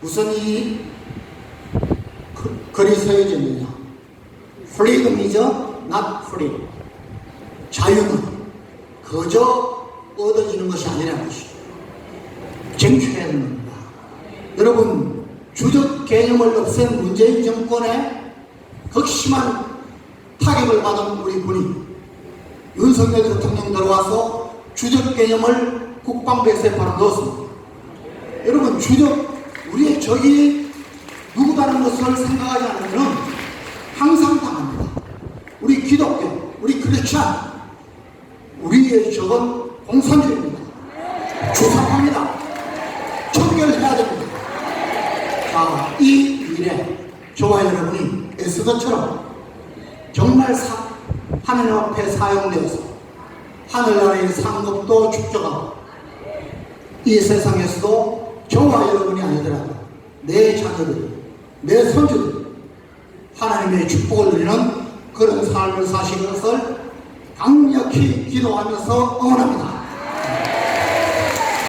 무슨 이 그- 글이 서여져 있느냐? freedom이죠, not free. 자유는 그저 얻어지는 것이 아니라는 것이죠. 쟁취해야 합니다. 여러분, 주적 개념을 없앤 문재인 정권의 극심한 타격을 받은 우리 군이 윤석열 대통령 들어와서 주적 개념을 국방부에서 바로 넣었습니다. 여러분, 주적, 적이 누구다는 것을 생각하지 않으면 항상 당합니다. 우리 기독교, 우리 크리스찬, 우리의 적은 공산주의입니다. 주사합니다. 청결해야 됩니다. 자, 이 일에 저와 여러분이 에스더처럼 정말 사, 하늘 앞에 사용되어서 하늘나라의 상급도 축적하고 이 세상에서도 저와 여러분이 아니더라도 내 자녀들, 내 손주들 하나님의 축복을 누리는 그런 삶을 사시는 것을 강력히 기도하면서 응원합니다.